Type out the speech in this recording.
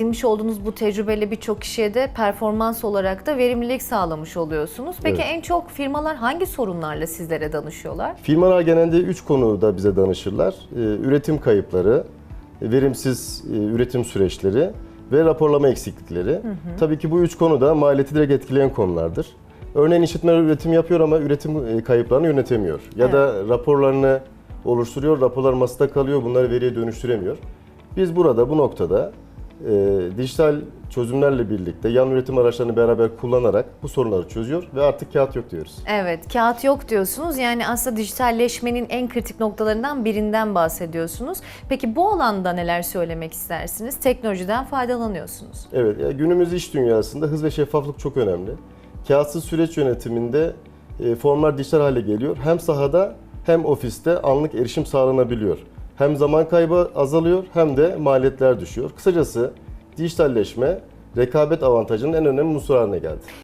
Edinmiş olduğunuz bu tecrübeyle birçok kişiye de performans olarak da verimlilik sağlamış oluyorsunuz. Peki Evet. en çok firmalar hangi sorunlarla sizlere danışıyorlar? Firmalar genelde 3 konuda bize danışırlar. Ee, Üretim kayıpları, verimsiz e, üretim süreçleri ve raporlama eksiklikleri. Tabii ki bu üç konu da maliyeti direkt etkileyen konulardır. Örneğin işletmeler üretim yapıyor ama üretim e, kayıplarını yönetemiyor. Ya da raporlarını oluşturuyor, raporlar masada kalıyor, bunları veriye dönüştüremiyor. Biz burada bu noktada e, dijital çözümlerle birlikte yan üretim araçlarını beraber kullanarak bu sorunları çözüyor ve artık kağıt yok diyoruz. Evet, kağıt yok diyorsunuz. Yani aslında dijitalleşmenin en kritik noktalarından birinden bahsediyorsunuz. Peki bu alanda neler söylemek istersiniz? Teknolojiden faydalanıyorsunuz. Evet, ya günümüz iş dünyasında hız ve şeffaflık çok önemli. Kağıtsız süreç yönetiminde e, formlar dijital hale geliyor. Hem sahada hem ofiste anlık erişim sağlanabiliyor. Hem zaman kaybı azalıyor hem de maliyetler düşüyor. Kısacası dijitalleşme rekabet avantajının en önemli unsuru geldi.